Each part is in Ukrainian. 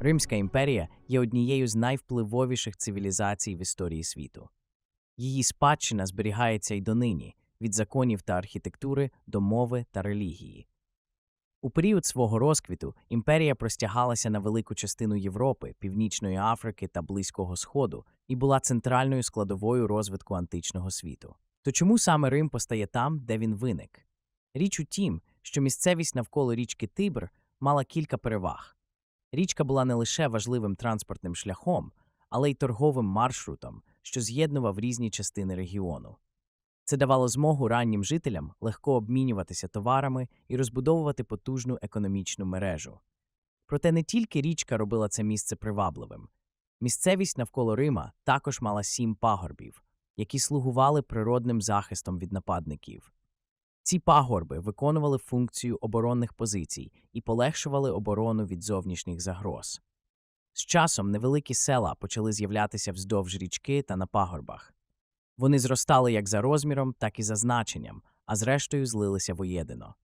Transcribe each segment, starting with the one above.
Римська імперія є однією з найвпливовіших цивілізацій в історії світу. Її спадщина зберігається й донині від законів та архітектури до мови та релігії. У період свого розквіту імперія простягалася на велику частину Європи, Північної Африки та Близького Сходу і була центральною складовою розвитку античного світу. То чому саме Рим постає там, де він виник? Річ у тім, що місцевість навколо річки Тибр мала кілька переваг. Річка була не лише важливим транспортним шляхом, але й торговим маршрутом, що з'єднував різні частини регіону. Це давало змогу раннім жителям легко обмінюватися товарами і розбудовувати потужну економічну мережу. Проте не тільки річка робила це місце привабливим. Місцевість навколо Рима також мала сім пагорбів, які слугували природним захистом від нападників. Ці пагорби виконували функцію оборонних позицій і полегшували оборону від зовнішніх загроз. З часом невеликі села почали з'являтися вздовж річки та на пагорбах. Вони зростали як за розміром, так і за значенням, а зрештою злилися воєдино.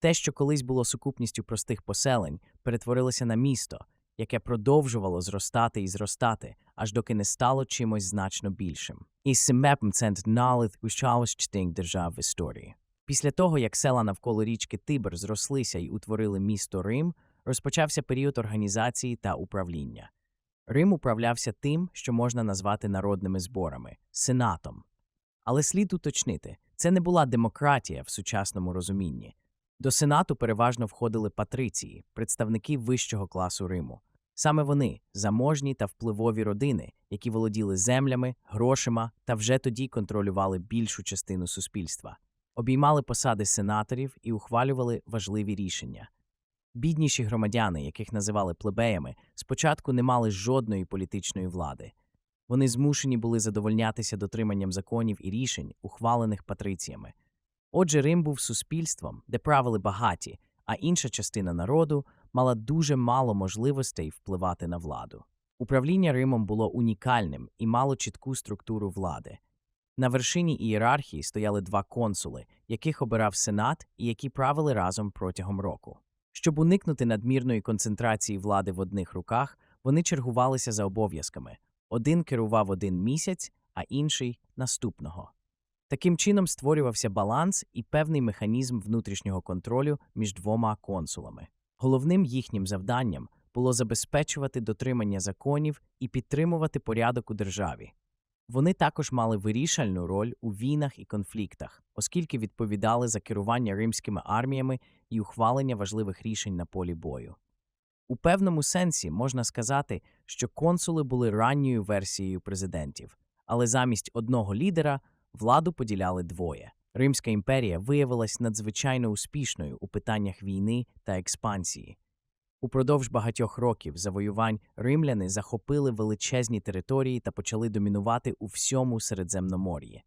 Те, що колись було сукупністю простих поселень, перетворилося на місто, яке продовжувало зростати і зростати, аж доки не стало чимось значно більшим. І семепм цент налит учалось частин держав в історії. Після того, як села навколо річки Тибр зрослися і утворили місто Рим, розпочався період організації та управління. Рим управлявся тим, що можна назвати народними зборами сенатом. Але слід уточнити, це не була демократія в сучасному розумінні. До сенату переважно входили патриції, представники вищого класу Риму. Саме вони заможні та впливові родини, які володіли землями, грошима та вже тоді контролювали більшу частину суспільства, обіймали посади сенаторів і ухвалювали важливі рішення. Бідніші громадяни, яких називали плебеями, спочатку не мали жодної політичної влади. Вони змушені були задовольнятися дотриманням законів і рішень, ухвалених патриціями. Отже, Рим був суспільством, де правили багаті, а інша частина народу мала дуже мало можливостей впливати на владу. Управління Римом було унікальним і мало чітку структуру влади. На вершині ієрархії стояли два консули, яких обирав сенат і які правили разом протягом року. Щоб уникнути надмірної концентрації влади в одних руках, вони чергувалися за обов'язками один керував один місяць, а інший наступного. Таким чином створювався баланс і певний механізм внутрішнього контролю між двома консулами. Головним їхнім завданням було забезпечувати дотримання законів і підтримувати порядок у державі. Вони також мали вирішальну роль у війнах і конфліктах, оскільки відповідали за керування римськими арміями і ухвалення важливих рішень на полі бою. У певному сенсі можна сказати, що консули були ранньою версією президентів, але замість одного лідера владу поділяли двоє. Римська імперія виявилась надзвичайно успішною у питаннях війни та експансії. Упродовж багатьох років завоювань римляни захопили величезні території та почали домінувати у всьому Середземномор'ї.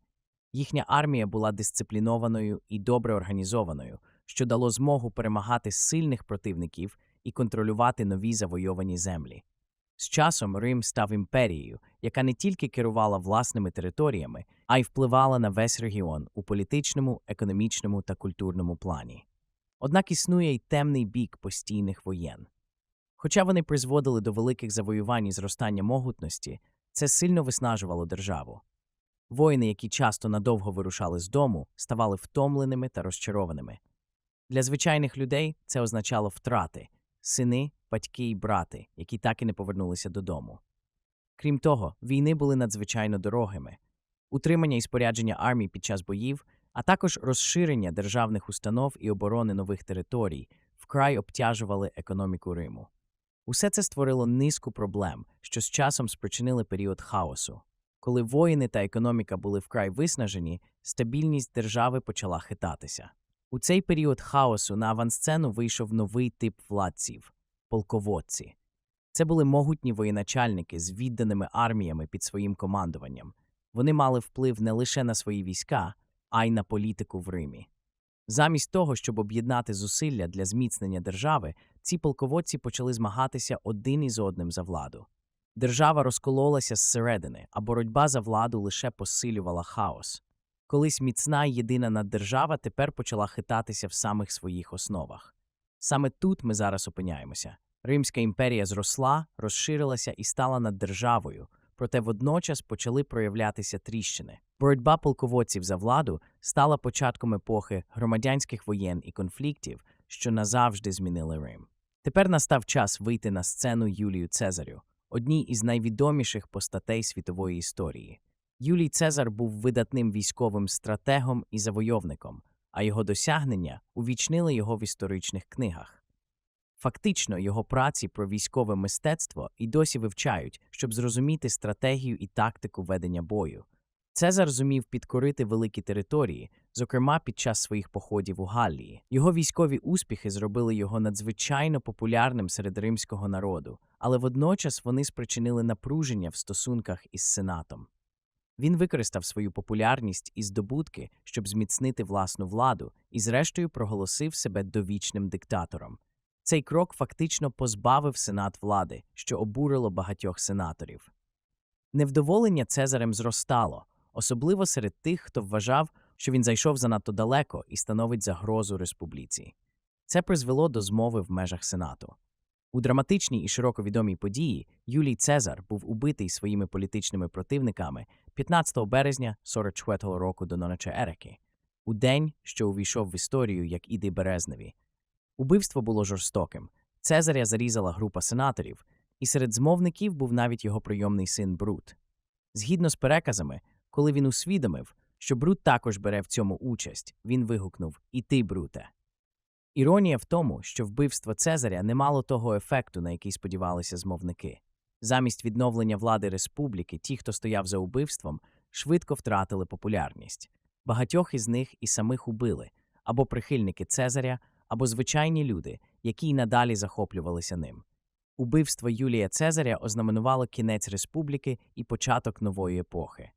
Їхня армія була дисциплінованою і добре організованою, що дало змогу перемагати сильних противників і контролювати нові завойовані землі. З часом Рим став імперією, яка не тільки керувала власними територіями, а й впливала на весь регіон у політичному, економічному та культурному плані. Однак існує й темний бік постійних воєн. Хоча вони призводили до великих завоювань і зростання могутності, це сильно виснажувало державу. Воїни, які часто надовго вирушали з дому, ставали втомленими та розчарованими. Для звичайних людей це означало втрати сини, батьки й брати, які так і не повернулися додому. Крім того, війни були надзвичайно дорогими. Утримання і спорядження армій під час боїв, а також розширення державних установ і оборони нових територій вкрай обтяжували економіку Риму. Усе це створило низку проблем, що з часом спричинили період хаосу. Коли воїни та економіка були вкрай виснажені, стабільність держави почала хитатися. У цей період хаосу на авансцену вийшов новий тип владців полководці. Це були могутні воєначальники з відданими арміями під своїм командуванням. Вони мали вплив не лише на свої війська, а й на політику в Римі. Замість того, щоб об'єднати зусилля для зміцнення держави, ці полководці почали змагатися один із одним за владу. Держава розкололася зсередини, а боротьба за владу лише посилювала хаос. Колись міцна й єдина наддержава тепер почала хитатися в самих своїх основах. Саме тут ми зараз опиняємося. Римська імперія зросла, розширилася і стала наддержавою, проте водночас почали проявлятися тріщини. Боротьба полководців за владу стала початком епохи громадянських воєн і конфліктів, що назавжди змінили Рим. Тепер настав час вийти на сцену Юлію Цезарю, одній із найвідоміших постатей світової історії. Юлій Цезар був видатним військовим стратегом і завойовником, а його досягнення увічнили його в історичних книгах. Фактично, його праці про військове мистецтво і досі вивчають, щоб зрозуміти стратегію і тактику ведення бою. Цезар зумів підкорити великі території, зокрема під час своїх походів у Галлії. Його військові успіхи зробили його надзвичайно популярним серед римського народу, але водночас вони спричинили напруження в стосунках із сенатом. Він використав свою популярність і здобутки, щоб зміцнити власну владу, і, зрештою, проголосив себе довічним диктатором. Цей крок фактично позбавив сенат влади, що обурило багатьох сенаторів. Невдоволення Цезарем зростало, особливо серед тих, хто вважав, що він зайшов занадто далеко і становить загрозу республіці. Це призвело до змови в межах сенату. У драматичній і широко відомій події Юлій Цезар був убитий своїми політичними противниками 15 березня 44-го року до Нонеча Ереки, у день, що увійшов в історію як іди Березневі. Убивство було жорстоким. Цезаря зарізала група сенаторів, і серед змовників був навіть його прийомний син Брут. Згідно з переказами, коли він усвідомив, що Брут також бере в цьому участь, він вигукнув І ти, Бруте. Іронія в тому, що вбивство Цезаря не мало того ефекту, на який сподівалися змовники. Замість відновлення влади республіки, ті, хто стояв за убивством, швидко втратили популярність. Багатьох із них і самих убили або прихильники Цезаря, або звичайні люди, які й надалі захоплювалися ним. Убивство Юлія Цезаря ознаменувало кінець республіки і початок нової епохи.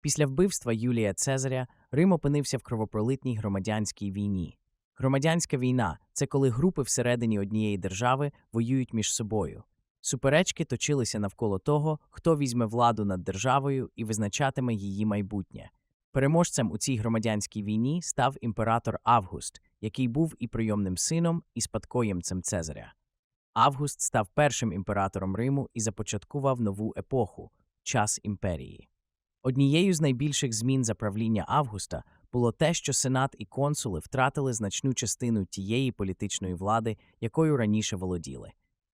Після вбивства Юлія Цезаря Рим опинився в кровопролитній громадянській війні. Громадянська війна це коли групи всередині однієї держави воюють між собою. Суперечки точилися навколо того, хто візьме владу над державою і визначатиме її майбутнє. Переможцем у цій громадянській війні став імператор Август, який був і прийомним сином, і спадкоємцем Цезаря. Август став першим імператором Риму і започаткував нову епоху час імперії. Однією з найбільших змін за правління Августа було те, що сенат і консули втратили значну частину тієї політичної влади, якою раніше володіли.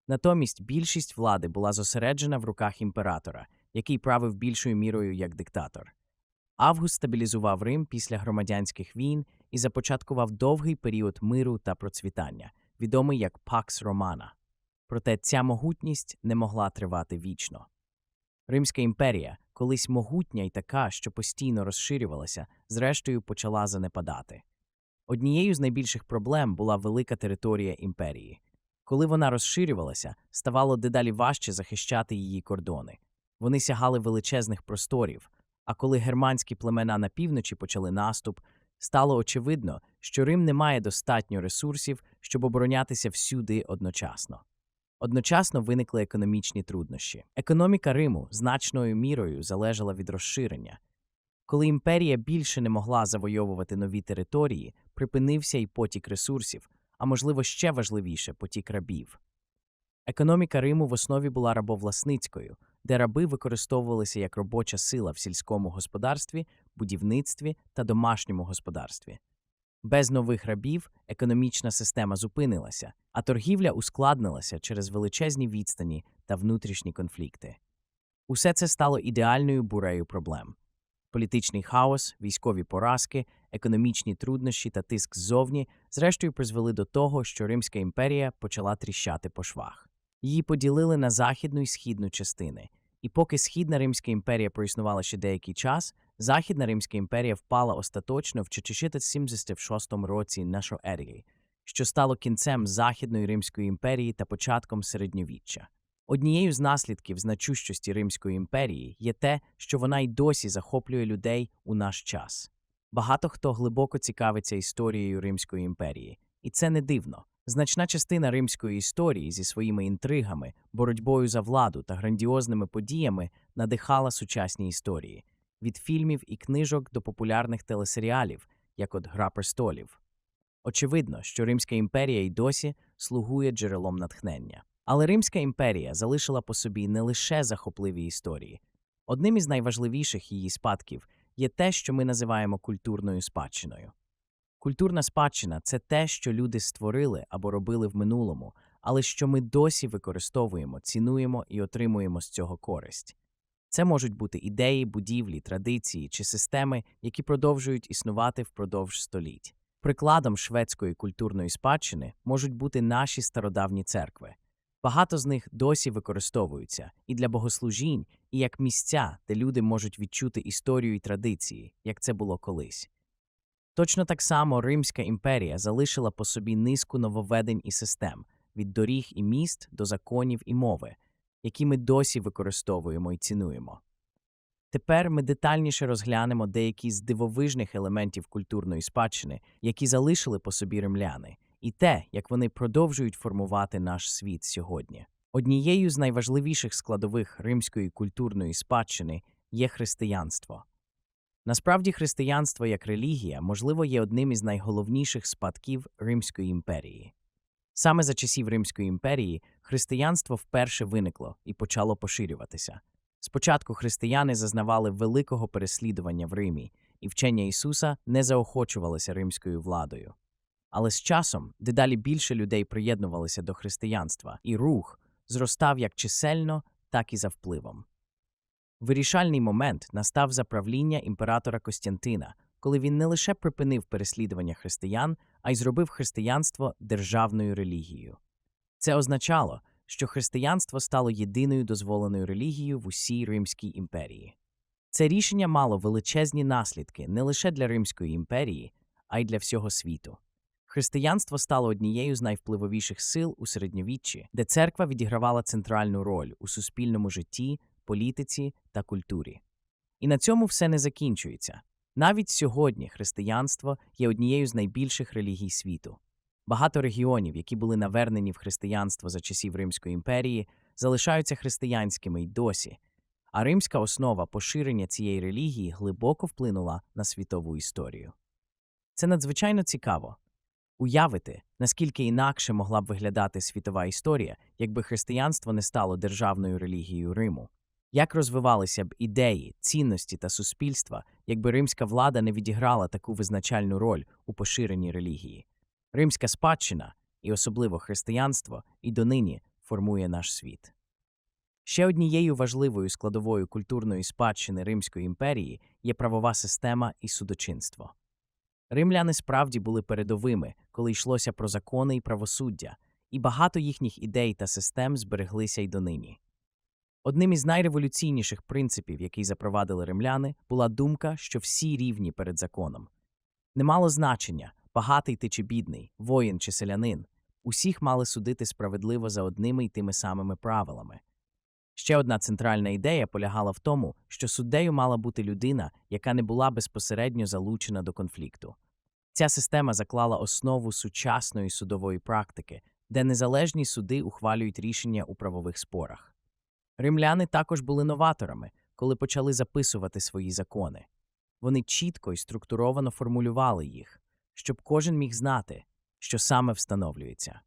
Натомість більшість влади була зосереджена в руках імператора, який правив більшою мірою як диктатор. Август стабілізував Рим після громадянських війн і започаткував довгий період миру та процвітання, відомий як Пакс Романа. Проте ця могутність не могла тривати вічно. Римська імперія, колись могутня й така, що постійно розширювалася, зрештою почала занепадати. Однією з найбільших проблем була велика територія імперії. Коли вона розширювалася, ставало дедалі важче захищати її кордони. Вони сягали величезних просторів, а коли германські племена на півночі почали наступ, стало очевидно, що Рим не має достатньо ресурсів, щоб оборонятися всюди одночасно. Одночасно виникли економічні труднощі. Економіка Риму значною мірою залежала від розширення. Коли імперія більше не могла завойовувати нові території, припинився й потік ресурсів, а можливо ще важливіше потік рабів. Економіка Риму в основі була рабовласницькою, де раби використовувалися як робоча сила в сільському господарстві, будівництві та домашньому господарстві. Без нових рабів економічна система зупинилася, а торгівля ускладнилася через величезні відстані та внутрішні конфлікти. Усе це стало ідеальною бурею проблем. Політичний хаос, військові поразки, економічні труднощі та тиск ззовні зрештою призвели до того, що Римська імперія почала тріщати по швах. Її поділили на західну і східну частини, і поки Східна Римська імперія проіснувала ще деякий час, Західна Римська імперія впала остаточно в 476 році нашої ери, що стало кінцем Західної Римської імперії та початком середньовіччя. Однією з наслідків значущості Римської імперії є те, що вона й досі захоплює людей у наш час. Багато хто глибоко цікавиться історією Римської імперії, і це не дивно. Значна частина римської історії зі своїми інтригами, боротьбою за владу та грандіозними подіями надихала сучасні історії від фільмів і книжок до популярних телесеріалів, як от Гра престолів. Очевидно, що Римська імперія й досі слугує джерелом натхнення. Але Римська імперія залишила по собі не лише захопливі історії. Одним із найважливіших її спадків є те, що ми називаємо культурною спадщиною. Культурна спадщина це те, що люди створили або робили в минулому, але що ми досі використовуємо, цінуємо і отримуємо з цього користь. Це можуть бути ідеї, будівлі, традиції чи системи, які продовжують існувати впродовж століть. Прикладом шведської культурної спадщини можуть бути наші стародавні церкви. Багато з них досі використовуються і для богослужінь, і як місця, де люди можуть відчути історію і традиції, як це було колись. Точно так само Римська імперія залишила по собі низку нововведень і систем від доріг і міст до законів і мови, які ми досі використовуємо і цінуємо. Тепер ми детальніше розглянемо деякі з дивовижних елементів культурної спадщини, які залишили по собі римляни, і те, як вони продовжують формувати наш світ сьогодні. Однією з найважливіших складових римської культурної спадщини є християнство. Насправді, християнство як релігія, можливо, є одним із найголовніших спадків Римської імперії. Саме за часів Римської імперії християнство вперше виникло і почало поширюватися. Спочатку християни зазнавали великого переслідування в Римі, і вчення Ісуса не заохочувалося римською владою. Але з часом дедалі більше людей приєднувалися до християнства, і рух зростав як чисельно, так і за впливом. Вирішальний момент настав за правління імператора Костянтина, коли він не лише припинив переслідування християн, а й зробив християнство державною релігією. Це означало, що християнство стало єдиною дозволеною релігією в усій Римській імперії. Це рішення мало величезні наслідки не лише для Римської імперії, а й для всього світу. Християнство стало однією з найвпливовіших сил у середньовіччі, де церква відігравала центральну роль у суспільному житті, політиці та культурі. І на цьому все не закінчується. Навіть сьогодні християнство є однією з найбільших релігій світу. Багато регіонів, які були навернені в християнство за часів Римської імперії, залишаються християнськими й досі, а римська основа поширення цієї релігії глибоко вплинула на світову історію. Це надзвичайно цікаво. Уявити, наскільки інакше могла б виглядати світова історія, якби християнство не стало державною релігією Риму. Як розвивалися б ідеї, цінності та суспільства, якби римська влада не відіграла таку визначальну роль у поширенні релігії? Римська спадщина, і особливо християнство, і донині формує наш світ. Ще однією важливою складовою культурної спадщини Римської імперії є правова система і судочинство. Римляни справді були передовими, коли йшлося про закони і правосуддя, і багато їхніх ідей та систем збереглися й донині. Одним із найреволюційніших принципів, який запровадили римляни, була думка, що всі рівні перед законом. Не мало значення, багатий ти чи бідний, воїн чи селянин, усіх мали судити справедливо за одними й тими самими правилами. Ще одна центральна ідея полягала в тому, що суддею мала бути людина, яка не була безпосередньо залучена до конфлікту. Ця система заклала основу сучасної судової практики, де незалежні суди ухвалюють рішення у правових спорах. Римляни також були новаторами, коли почали записувати свої закони. Вони чітко і структуровано формулювали їх, щоб кожен міг знати, що саме встановлюється.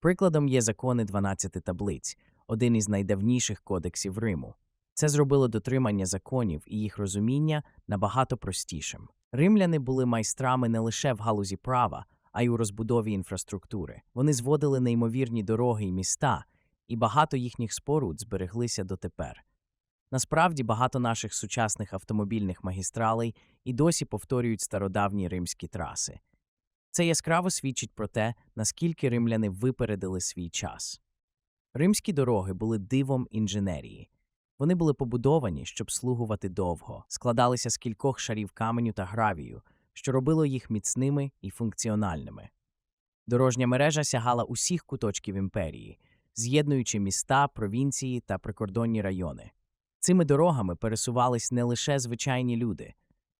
Прикладом є закони 12 таблиць, один із найдавніших кодексів Риму. Це зробило дотримання законів і їх розуміння набагато простішим. Римляни були майстрами не лише в галузі права, а й у розбудові інфраструктури. Вони зводили неймовірні дороги й міста, і багато їхніх споруд збереглися дотепер. Насправді багато наших сучасних автомобільних магістралей і досі повторюють стародавні римські траси. Це яскраво свідчить про те, наскільки римляни випередили свій час. Римські дороги були дивом інженерії. Вони були побудовані, щоб слугувати довго, складалися з кількох шарів каменю та гравію, що робило їх міцними і функціональними. Дорожня мережа сягала усіх куточків імперії, з'єднуючи міста, провінції та прикордонні райони. Цими дорогами пересувались не лише звичайні люди,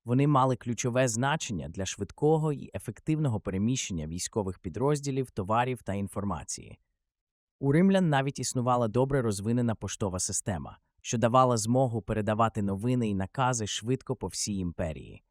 вони мали ключове значення для швидкого і ефективного переміщення військових підрозділів, товарів та інформації. У римлян навіть існувала добре розвинена поштова система, що давала змогу передавати новини і накази швидко по всій імперії.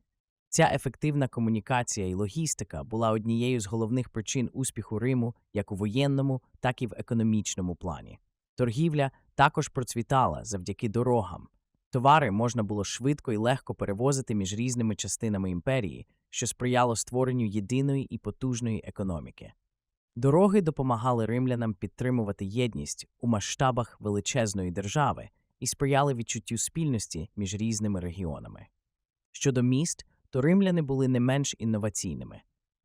Ця ефективна комунікація і логістика була однією з головних причин успіху Риму як у воєнному, так і в економічному плані. Торгівля також процвітала завдяки дорогам. Товари можна було швидко і легко перевозити між різними частинами імперії, що сприяло створенню єдиної і потужної економіки. Дороги допомагали римлянам підтримувати єдність у масштабах величезної держави і сприяли відчуттю спільності між різними регіонами. Щодо міст, то римляни були не менш інноваційними.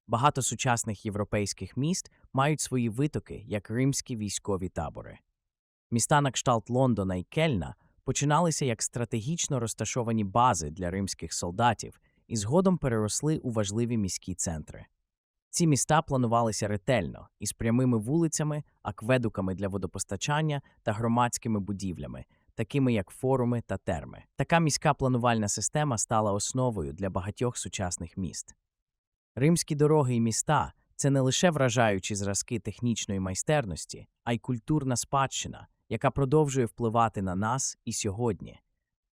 Багато сучасних європейських міст мають свої витоки як римські військові табори. Міста на кшталт Лондона і Кельна починалися як стратегічно розташовані бази для римських солдатів і згодом переросли у важливі міські центри. Ці міста планувалися ретельно із прямими вулицями, акведуками для водопостачання та громадськими будівлями, такими як форуми та терми. Така міська планувальна система стала основою для багатьох сучасних міст. Римські дороги і міста це не лише вражаючі зразки технічної майстерності, а й культурна спадщина, яка продовжує впливати на нас і сьогодні.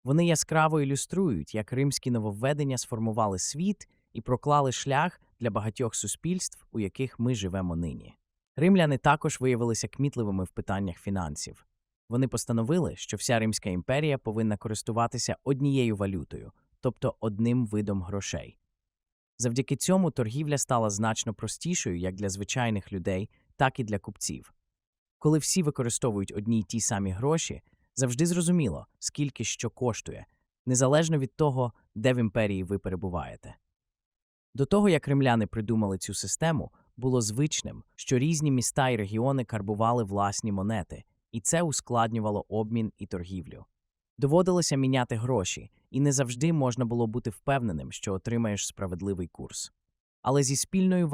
Вони яскраво ілюструють, як римські нововведення сформували світ і проклали шлях для багатьох суспільств, у яких ми живемо нині. Римляни також виявилися кмітливими в питаннях фінансів. Вони постановили, що вся Римська імперія повинна користуватися однією валютою, тобто одним видом грошей. Завдяки цьому торгівля стала значно простішою як для звичайних людей, так і для купців. Коли всі використовують одні й ті самі гроші, завжди зрозуміло, скільки що коштує, незалежно від того, де в імперії ви перебуваєте. До того, як римляни придумали цю систему, було звичним, що різні міста і регіони карбували власні монети, і це ускладнювало обмін і торгівлю. Доводилося міняти гроші, і не завжди можна було бути впевненим, що отримаєш справедливий курс. Але зі спільною